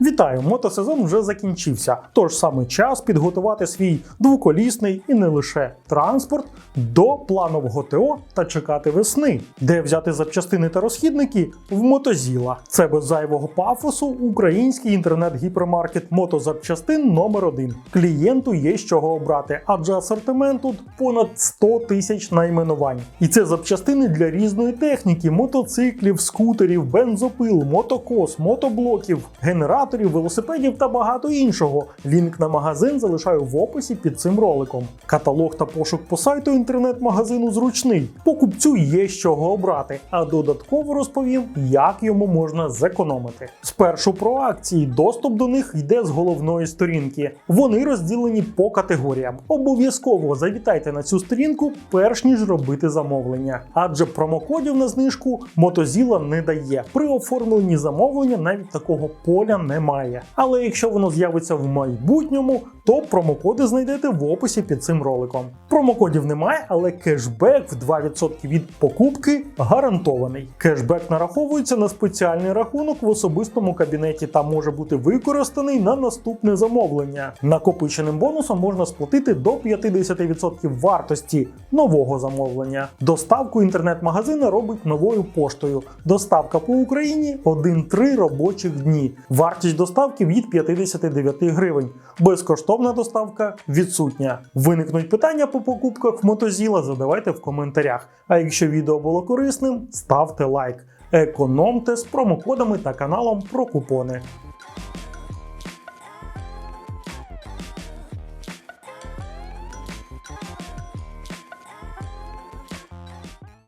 Вітаю, мотосезон вже закінчився. Тож саме час підготувати свій двоколісний і не лише транспорт до планового ТО та чекати весни, де взяти запчастини та розхідники в мотозіла. Це без зайвого пафосу український інтернет-гіпермаркет мотозапчастин номер 1 Клієнту є з чого обрати, адже асортимент тут понад 100 тисяч найменувань. І це запчастини для різної техніки: мотоциклів, скутерів, бензопил, мотокос, мотоблоків, генераторів, велосипедів та багато іншого. Лінк на магазин залишаю в описі під цим роликом. Каталог та пошук по сайту інтернет-магазину зручний. Покупцю є чого обрати, а додатково розповім, як йому можна зекономити. Спершу про акції. Доступ до них йде з головної сторінки. Вони розділені по категоріям. Обов'язково завітайте на цю сторінку, перш ніж робити замовлення. Адже промокодів на знижку Мотозіла не дає. При оформленні замовлення навіть такого поля немає. Але якщо воно з'явиться в майбутньому, то промокоди знайдете в описі під цим роликом. Промокодів немає, але кешбек в 2% від покупки гарантований. Кешбек нараховується на спеціальний рахунок в особистому кабінеті та може бути використаний на наступне замовлення. Накопиченим бонусом можна сплатити до 50% вартості нового замовлення. Доставку інтернет-магазина робить новою поштою. Доставка по Україні 1-3 робочих дні. Вартість доставки від 59 гривень. Безкоштовна доставка відсутня. Виникнуть питання по покупках в мотозіла, задавайте в коментарях. А якщо відео було корисним, ставте лайк. Економте з промокодами та каналом про купони.